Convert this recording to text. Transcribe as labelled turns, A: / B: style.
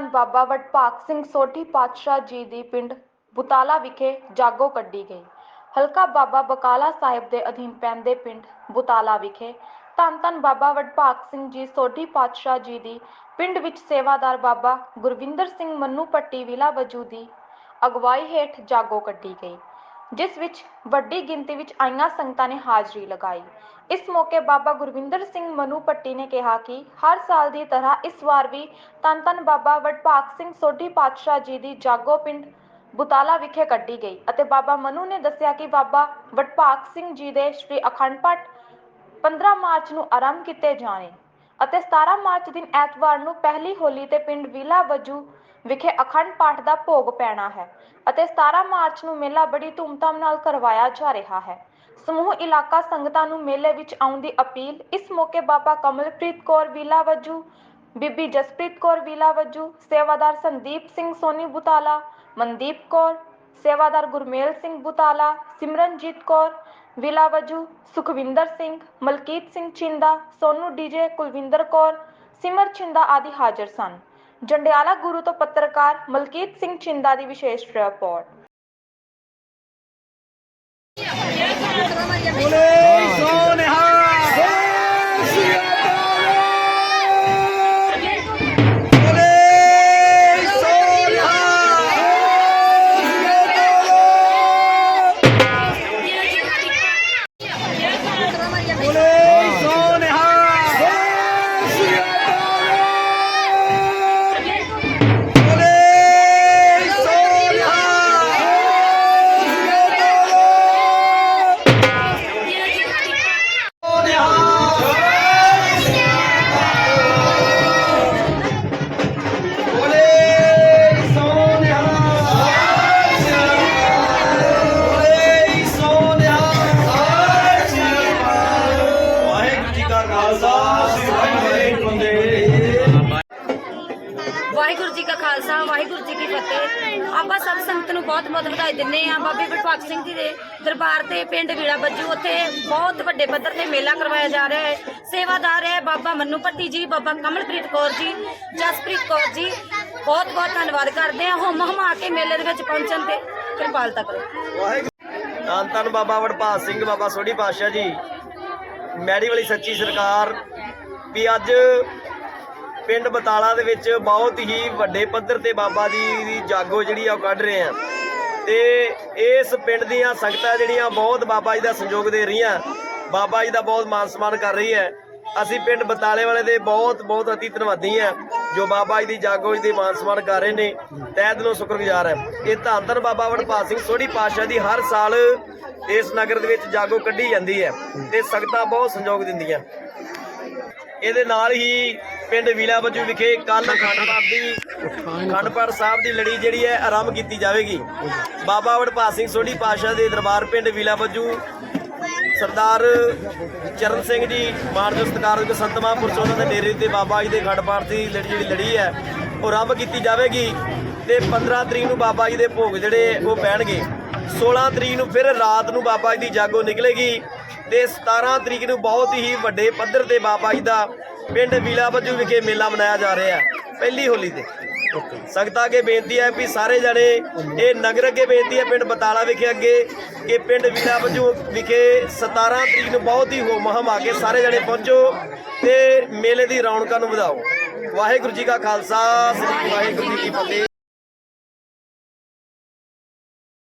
A: ਬਾਬਾ ਵਡਭਾਗ ਸਿੰਘ ਸੋਢੀ ਪਾਤਸ਼ਾਹ ਜੀ ਦੀ ਪਿੰਡ ਬੁਤਾਲਾ ਵਿਖੇ ਜਾਗੋ ਕੱਢੀ ਗਈ। ਹਲਕਾ ਬਾਬਾ ਬਕਾਲਾ ਸਾਹਿਬ ਦੇ ਅਧੀਨ ਪੈਂਦੇ ਪਿੰਡ ਬੁਤਾਲਾ ਵਿਖੇ ਧੰਨ ਧੰਨ ਬਾਬਾ ਵਡਭਾਗ ਸਿੰਘ ਜੀ ਸੋਢੀ ਪਾਤਸ਼ਾਹ ਜੀ ਦੀ ਪਿੰਡ ਵਿੱਚ ਸੇਵਾਦਾਰ ਬਾਬਾ ਗੁਰਵਿੰਦਰ ਸਿੰਘ ਮੰਨੂ ਪੱਟੀ ਵਿਲਾ ਵਜੂਦੀ ਅਗਵਾਈ ਹੇਠ ਜਾਗੋ ਕੱਢੀ ਗਈ। ਜਿਸ ਵਿੱਚ ਵੱਡੀ ਗਿਣਤੀ ਵਿੱਚ ਆਈਆਂ ਸੰਗਤਾਂ ਨੇ ਹਾਜ਼ਰੀ ਲਗਾਈ। ਇਸ ਮੌਕੇ ਬਾਬਾ ਗੁਰਵਿੰਦਰ ਸਿੰਘ ਮਨੂ ਪੱਟੀ ਨੇ ਕਿਹਾ ਕਿ ਹਰ ਸਾਲ ਦੀ ਤਰ੍ਹਾਂ ਇਸ ਵਾਰ ਵੀ ਤਨ ਤਨ ਬਾਬਾ ਵਡਭਾਗ ਸਿੰਘ ਸੋਢੀ ਪਾਤਸ਼ਾਹ ਜੀ ਦੀ ਜਾਗੋ ਪਿੰਡ ਬੁਤਾਲਾ ਵਿਖੇ ਕੱਢੀ ਗਈ ਅਤੇ ਬਾਬਾ ਮਨੂ ਨੇ ਦੱਸਿਆ ਕਿ ਬਾਬਾ ਵਡਭਾਗ ਸਿੰਘ ਜੀ ਦੇ ਸ੍ਰੀ ਅਖੰਡ ਪਾਠ 15 ਮਾਰਚ ਨੂੰ ਆਰੰਭ ਕੀਤੇ ਜਾਣੇ। ਅਤੇ 17 ਮਾਰਚ ਦਿਨ ਐਤਵਾਰ ਨੂੰ ਪਹਿਲੀ ਹੋਲੀ ਤੇ ਪਿੰਡ ਵਿਲਾ ਵਜੂ ਵਿਖੇ ਅਖੰਡ ਪਾਠ ਦਾ ਭੋਗ ਪੈਣਾ ਹੈ ਅਤੇ 17 ਮਾਰਚ ਨੂੰ ਮੇਲਾ ਬੜੀ ਧੂਮਧਾਮ ਨਾਲ ਕਰਵਾਇਆ ਜਾ ਰਿਹਾ ਹੈ। ਸਮੂਹ ਇਲਾਕਾ ਸੰਗਤਾਂ ਨੂੰ ਮੇਲੇ ਵਿੱਚ ਆਉਣ ਦੀ ਅਪੀਲ, ਇਸ ਮੌਕੇ ਬਾਬਾ ਕਮਲਪ੍ਰੀਤ ਕੌਰ ਵਿਲਾ ਵਜੂ, ਬੀਬੀ ਜਸਪ੍ਰੀਤ ਕੌਰ ਵਿਲਾ ਵਜੂ, ਸੇਵਾਦਾਰ ਸੰਦੀਪ ਸਿੰਘ ਸੋਨੀ ਬੁਤਾਲਾ, ਮਨਦੀਪ ਕੌਰ, ਸੇਵਾਦਾਰ ਗੁਰਮੇਲ ਸਿੰਘ ਬੁਤਾਲਾ, ਸਿਮਰਨਜੀਤ ਕੌਰ ਵਿਲਾ ਵਜੂ ਸੁਖਵਿੰਦਰ ਸਿੰਘ, ਮਲਕੀਤ ਸਿੰਘ ਛਿੰਦਾ, ਸੋਨੂ ਡੀਜੇ, ਕੁਲਵਿੰਦਰ ਕੌਰ, ਸਿਮਰ ਛਿੰਦਾ ਆਦਿ ਹਾਜ਼ਰ ਸਨ। ਜੰਡਿਆਲਾ ਗੁਰੂ ਤੋਂ ਪੱਤਰਕਾਰ ਮਲਕੀਤ ਸਿੰਘ ਛਿੰਦਾ ਦੀ ਵਿਸ਼ੇਸ਼ ਰਿਪੋਰਟ।
B: ਵਾਹਿਗੁਰੂ ਜੀ ਕਾ ਖਾਲਸਾ, ਵਾਹਿਗੁਰੂ ਜੀ ਕੀ ਫਤਿਹ। ਆਪਾਂ ਸਭ ਸੰਗਤ ਨੂੰ ਬਹੁਤ ਬਹੁਤ ਵਧਾਈ ਦਿੰਦੇ ਆ ਬਾਬੇ ਵਡਭਾਗ ਸਿੰਘ ਜੀ ਦੇ ਦਰਬਾਰ ਤੇ ਪਿੰਡ ਵੀੜਾ ਬੱਜੂ, ਉੱਥੇ ਬਹੁਤ ਵੱਡੇ ਪੱਧਰ ਤੇ ਮੇਲਾ ਕਰਵਾਇਆ ਜਾ ਰਿਹਾ ਹੈ। ਸੇਵਾਦਾਰ ਹੈ ਬਾਬਾ ਮੰਨੂ ਭੱਟੀ ਜੀ, ਬਾਬਾ ਕਮਲਪ੍ਰੀਤ ਕੌਰ ਜੀ, ਜਸਪ੍ਰੀਤ ਕੌਰ ਜੀ। ਬਹੁਤ ਬਹੁਤ ਧੰਨਵਾਦ ਕਰਦੇ ਆ ਹੁਮ ਹਮਾ ਕੇ ਮੇਲੇ ਦੇ ਵਿੱਚ ਪਹੁੰਚਣ ਤੇ ਕਿਰਪਾਲਤਾ ਕਰੋ।
C: ਵਾਹਿਗੁਰੂ ਧੰਨ ਧੰਨ ਬਾਬਾ ਵਡਭਾਗ ਸਿੰਘ, ਬਾਬਾ ਸੋਢੀ ਪਾਤਸ਼ਾਹ ਜੀ। ਮੈੜੀ ਵਾਲੀ ਸੱਚੀ ਸਰਕਾਰ ਵੀ ਅੱਜ ਪਿੰਡ ਬਤਾਲਾ ਦੇ ਵਿੱਚ ਬਹੁਤ ਹੀ ਵੱਡੇ ਪੱਧਰ ਤੇ ਬਾਬਾ ਜੀ ਦੀ ਜਾਗੋ ਜਿਹੜੀ ਆ ਉਹ ਕੱਢ ਰਹੇ ਆ। ਤੇ ਇਸ ਪਿੰਡ ਦੀਆਂ ਸੰਗਤਾਂ ਜਿਹੜੀਆਂ ਬਹੁਤ ਬਾਬਾ ਜੀ ਦਾ ਸੰਯੋਗ ਦੇ ਰਹੀਆਂ। ਬਾਬਾ ਜੀ ਦਾ ਬਹੁਤ ਮਾਨ ਸਨਮਾਨ ਕਰ ਰਹੀ ਹੈ। ਅਸੀਂ ਪਿੰਡ ਬਤਾਲੇ ਵਾਲੇ ਦੇ ਬਹੁਤ ਬਹੁਤ ਅਤੀ ਧੰਨਵਾਦੀ ਆ ਜੋ ਬਾਬਾ ਜੀ ਦੀ ਜਾਗੋ ਜੀ ਦੇ ਮਾਨ ਸਨਮਾਨ ਕਰ ਰਹੇ ਨੇ। ਤਹਿ ਦਿਲੋਂ ਸ਼ੁਕਰਗੁਜ਼ਾਰ ਹੈ। ਇਹ ਧੰਨ ਧੰਨ ਬਾਬਾ ਵਡਭਾਗ ਸਿੰਘ ਸੋਢੀ ਪਾਤਸ਼ਾਹ ਦੀ ਹਰ ਸਾਲ ਇਸ ਨਗਰ ਦੇ ਵਿੱਚ ਜਾਗੋ ਕੱਢੀ ਜਾਂਦੀ ਹੈ ਤੇ ਸੰਗਤਾਂ ਬਹੁਤ ਸੰਯੋਗ ਦਿੰਦੀਆਂ। ਇਹਦੇ ਨਾਲ ਹੀ ਪਿੰਡ ਵੀਲਾ ਬੱਜੂ ਵਿਖੇ ਕੱਲ ਅਖੰਡ ਪਾਠ ਦੀ ਅਖੰਡ ਪਾਠ ਸਾਹਿਬ ਦੀ ਲੜੀ ਜਿਹੜੀ ਹੈ, ਆਰੰਭ ਕੀਤੀ ਜਾਵੇਗੀ। ਬਾਬਾ ਵਡਭਾਗ ਸਿੰਘ ਸੋਢੀ ਪਾਤਸ਼ਾਹ ਦੇ ਦਰਬਾਰ ਪਿੰਡ ਵੀਲਾ ਬੱਜੂ। ਸਰਦਾਰ ਚਰਨ ਸਿੰਘ ਜੀ ਮਾਨਯੋਗ ਸਤਿਕਾਰਯੋਗ ਸੰਤ ਮਹਾਂਪੁਰਸ਼, ਉਹਨਾਂ ਦੇ ਡੇਰੇ ਤੇ ਬਾਬਾ ਜੀ ਦੇ ਅਖੰਡ ਪਾਠ ਦੀ ਲੜੀ ਜਿਹੜੀ ਲੜੀ ਹੈ, ਉਹ ਆਰੰਭ ਕੀਤੀ ਜਾਵੇਗੀ ਤੇ 15 ਤਰੀਕ ਨੂੰ ਬਾਬਾ ਜੀ ਦੇ ਭੋਗ ਜਿਹੜੇ ਉਹ ਪੈਣਗੇ। 16 ਤਰੀਕ ਨੂੰ ਫਿਰ ਰਾਤ ਨੂੰ ਬਾਬਾ ਜੀ ਦੀ ਜਾਗੋ ਨਿਕਲੇਗੀ ਤੇ 17 ਤਰੀਕ ਨੂੰ ਬਹੁਤ ਹੀ ਵੱਡੇ ਪੱਧਰ ਤੇ ਬਾਬਾ ਜੀ ਦਾ ਪਿੰਡ ਵੀਲਾ ਬੱਜੂ ਵਿਖੇ ਮੇਲਾ ਮਨਾਇਆ ਜਾ ਰਿਹਾ ਹੈ ਪਹਿਲੀ ਹੋਲੀ ਤੇ। ਸੰਗਤਾਂ ਅੱਗੇ ਬੇਨਤੀ ਹੈ ਵੀ ਸਾਰੇ ਜਣੇ ਇਹ ਨਗਰ ਅੱਗੇ ਬੇਨਤੀ ਹੈ ਪਿੰਡ ਬਤਾਲਾ ਵਿਖੇ ਅੱਗੇ ਕਿ ਪਿੰਡ ਵੀਲਾ ਬੱਜੂ ਵਿਖੇ 17 ਤਰੀਕ ਨੂੰ ਬਹੁਤ ਹੀ ਹੋਮ ਹਮ ਆ ਕੇ ਸਾਰੇ ਜਣੇ ਪਹੁੰਚੋ ਤੇ ਮੇਲੇ ਦੀ ਰੌਣਕਾਂ ਨੂੰ ਵਧਾਓ। ਵਾਹਿਗੁਰੂ ਜੀ ਕਾ ਖਾਲਸਾ ਸ੍ਰੀ ਵਾਹਿਗੁਰੂ ਜੀ ਕੀ ਫਤਿਹ।